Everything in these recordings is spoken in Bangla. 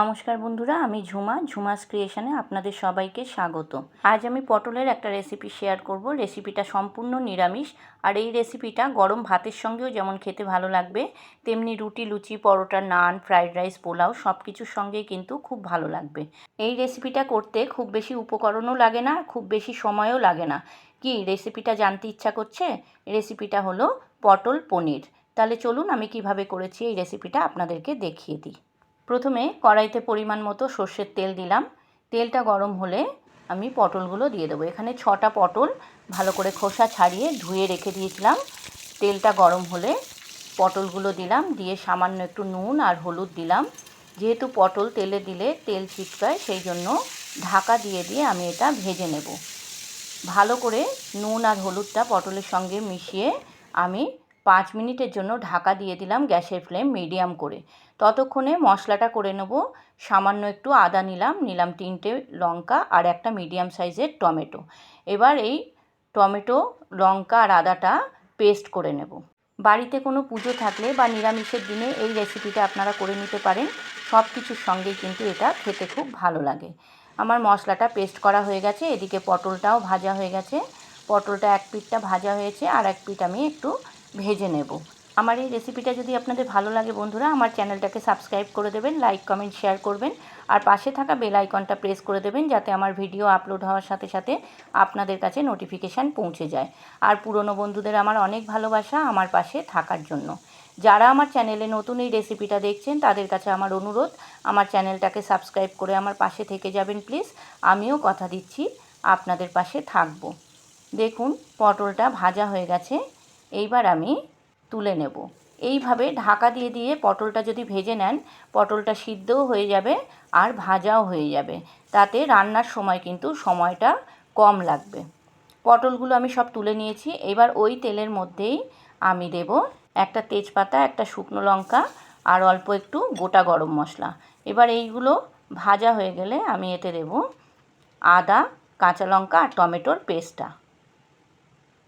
নমস্কার বন্ধুরা, আমি ঝুমা, ঝুমাস ক্রিয়েশনে আপনাদের সবাইকে স্বাগত। আজ আমি পটলের একটা রেসিপি শেয়ার করব। রেসিপিটা সম্পূর্ণ নিরামিষ, আর এই রেসিপিটা গরম ভাতের সঙ্গেও যেমন খেতে ভালো লাগবে, তেমনি রুটি, লুচি, পরোটা, নান ফ্রাইড রাইস পোলাও সব কিছুর সঙ্গেই কিন্তু খুব ভালো লাগবে। এই রেসিপিটা করতে খুব বেশি উপকরণও লাগে না, খুব বেশি সময়ও লাগে না। কি রেসিপিটা জানতে ইচ্ছা করছে? রেসিপিটা হলো পটল পনির। তাহলে চলুন আমি কীভাবে করেছি এই রেসিপিটা আপনাদেরকে দেখিয়ে দিই। প্রথমে কড়াইতে পরিমাণ মতো সর্ষের তেল দিলাম। তেলটা গরম হলে আমি পটলগুলো দিয়ে দেবো। এখানে ছটা পটল ভালো করে খোসা ছাড়িয়ে ধুয়ে রেখে দিয়েছিলাম। তেলটা গরম হলে পটলগুলো দিলাম, দিয়ে সামান্য একটু নুন আর হলুদ দিলাম। যেহেতু পটল তেলে দিলে তেল ছিটকায় সেই জন্য ঢাকা দিয়ে দিয়ে আমি এটা ভেজে নেব। ভালো করে নুন আর হলুদটা পটলের সঙ্গে মিশিয়ে আমি পাঁচ মিনিটের জন্য ঢাকা দিয়ে দিলাম গ্যাসের ফ্লেম মিডিয়াম করে। ততক্ষণে মশলাটা করে নেব। সামান্য একটু আদা নিলাম নিলাম তিনটে লঙ্কা আর একটা মিডিয়াম সাইজের টমেটো। এবার এই টমেটো, লঙ্কা আর আদাটা পেস্ট করে নেব। বাড়িতে কোনো পুজো থাকলে বা নিরামিষের দিনে এই রেসিপিটা আপনারা করে নিতে পারেন। সব কিছুর সঙ্গেই কিন্তু এটা খেতে খুব ভালো লাগে। আমার মশলাটা পেস্ট করা হয়ে গেছে, এদিকে পটলটাও ভাজা হয়ে গেছে। পটলটা এক পিঠটা ভাজা হয়েছে আর এক পিঠ আমি একটু ভেজে নেব। আমার এই রেসিপিটা যদি আপনাদের ভালো লাগে বন্ধুরা, আমার চ্যানেলটাকে সাবস্ক্রাইব করে দেবেন লাইক কমেন্ট শেয়ার করবেন, আর পাশে থাকা বেল আইকনটা প্রেস করে দেবেন যাতে আমার ভিডিও আপলোড হওয়ার সাথে সাথে আপনাদের কাছে নোটিফিকেশান পৌঁছে যায়। আর পুরনো বন্ধুদের আমার অনেক ভালোবাসা আমার পাশে থাকার জন্য। যারা আমার চ্যানেলে নতুন এই রেসিপিটা দেখছেন, তাদের কাছে আমার অনুরোধ, আমার চ্যানেলটাকে সাবস্ক্রাইব করে আমার পাশে থেকে যাবেন প্লিজ আমিও কথা দিচ্ছি, আপনাদের পাশে থাকব। দেখুন, পটলটা ভাজা হয়ে গেছে। এইবার আমি তুলে নেব। এইভাবে ঢাকা দিয়ে দিয়ে পটলটা যদি ভেজে নেন, পটলটা সিদ্ধও হয়ে যাবে আর ভাজাও হয়ে যাবে। তাতে রান্নার সময় কিন্তু সময়টা কম লাগবে। পটলগুলো আমি সব তুলে নিয়েছি। এবার ওই তেলের মধ্যেই আমি দেব একটা তেজপাতা, একটা শুকনো লঙ্কা আর অল্প একটু গোটা গরম মশলা। এবার এইগুলো ভাজা হয়ে গেলে আমি এতে দেব আদা, কাঁচা লঙ্কা আর টমেটোর পেস্টটা।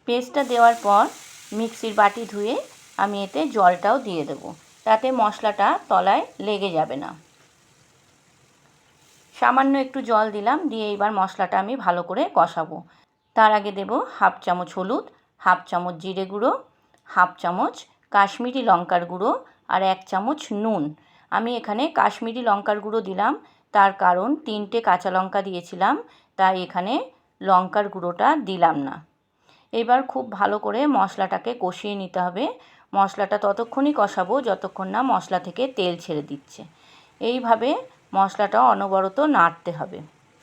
পেস্টটা দেওয়ার পর মিক্সির বাটি ধুয়ে আমি এতে জলটাও দিয়ে দেবো। তাতে মশলাটা তলায় লেগে যাবে না। সামান্য একটু জল দিলাম, দিয়ে এবার মশলাটা আমি ভালো করে কষাবো। তার আগে দেব হাফ চামচ হলুদ, হাফ চামচ জিরে গুঁড়ো, হাফ চামচ কাশ্মীরি লঙ্কার গুঁড়ো আর এক চামচ নুন। আমি এখানে কাশ্মীরি লঙ্কার গুঁড়ো দিলাম, তার কারণ তিনটে কাঁচা লঙ্কা দিয়েছিলাম, তাই এখানে লঙ্কার গুঁড়োটা দিলাম না। এবার খুব ভালো করে মশলাটাকে কষিয়ে নিতে হবে। মশলাটা ততক্ষণই কষাবো, যতক্ষণ না মশলা থেকে তেল ছেড়ে দিচ্ছে। এইভাবে মশলাটা অনবরত নাড়তে হবে।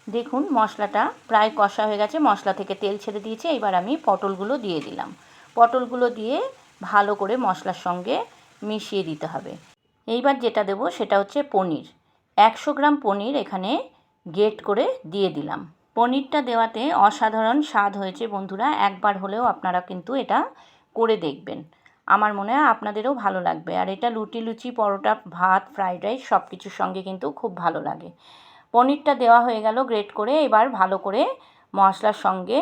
দেখুন, মশলাটা প্রায় কষা হয়ে গেছে, মশলা থেকে তেল ছেড়ে দিয়েছে। এবার আমি পটলগুলো দিয়ে দিলাম। পটলগুলো দিয়ে ভালো করে মশলার সঙ্গে মিশিয়ে দিতে হবে। এইবার যেটা দেবো সেটা হচ্ছে পনির। একশো গ্রাম পনির এখানে গেট করে দিয়ে দিলাম। পনিরটা দেওয়াতে অসাধারণ স্বাদ হয়েছে বন্ধুরা, একবার হলেও আপনারা কিন্তু এটা করে দেখবেন। আমার মনে হয় আপনাদেরও ভালো লাগবে। আর এটা লুটি লুচি, পরোটা, ভাত, ফ্রাইড রাইস সব কিছুর সঙ্গে কিন্তু খুব ভালো লাগে। পনিরটা দেওয়া হয়ে গেল গ্রেট করে, এবার ভালো করে মশলার সঙ্গে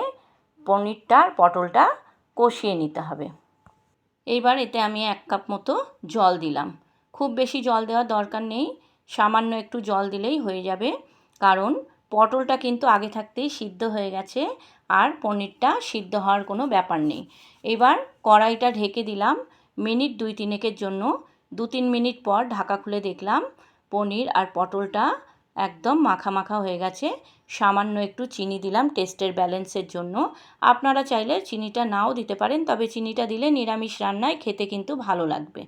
পনিরটা আর পটলটা কষিয়ে নিতে হবে। এইবার এতে আমি এক কাপ মতো জল দিলাম। খুব বেশি জল দেওয়ার দরকার নেই, সামান্য একটু জল দিলেই হয়ে যাবে। কারণ পটলটা কিন্তু আগে থাকতেই সিদ্ধ হয়ে গেছে আর পনিরটা সিদ্ধ হওয়ার কোনো ব্যাপার নেই। এবার কড়াইটা ঢেকে দিলাম। মিনিট দুই তিনেকের জন্য। দু তিন মিনিট পর ঢাকা খুলে দেখলাম পনির আর পটলটা একদম মাখা মাখা হয়ে গেছে। সামান্য একটু চিনি দিলাম টেস্টের ব্যালেন্সের জন্য। আপনারা চাইলে চিনিটা নাও দিতে পারেন, তবে চিনিটা দিলে নিরামিষ রান্নায় খেতে কিন্তু ভালো লাগবে।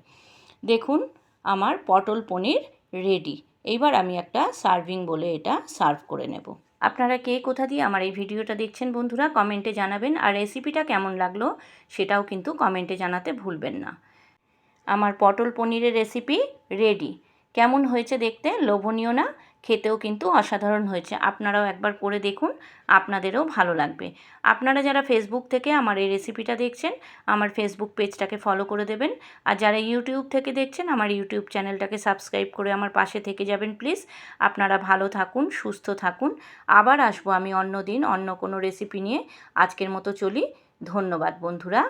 দেখুন, আমার পটল পনির রেডি। এইবার আমি একটা সার্ভিং বলে এটা সার্ভ করে নেব। আপনারা কে কোথা দিয়ে আমার এই ভিডিওটা দেখছেন বন্ধুরা, কমেন্টে জানাবেন। আর রেসিপিটা কেমন লাগল সেটাও কিন্তু কমেন্টে জানাতে ভুলবেন না। আমার পটল পনিরের রেসিপি রেডি। কেমন হয়েছে দেখতে লোভনীয় না? খেতেও কিন্তু অসাধারণ হয়েছে। আপনারাও একবার করে দেখুন, আপনাদেরও ভালো লাগবে। আপনারা যারা ফেসবুক থেকে আমার এই রেসিপিটা দেখছেন, আমার ফেসবুক পেজটাকে ফলো করে দেবেন। আর যারা ইউটিউব থেকে দেখছেন, আমার ইউটিউব চ্যানেলটাকে সাবস্ক্রাইব করে আমার পাশে থেকে যাবেন প্লিজ আপনারা ভালো থাকুন, সুস্থ থাকুন। আবার আসব আমি অন্য দিন অন্য কোনো রেসিপি নিয়ে। আজকের মতো চলি। ধন্যবাদ বন্ধুরা।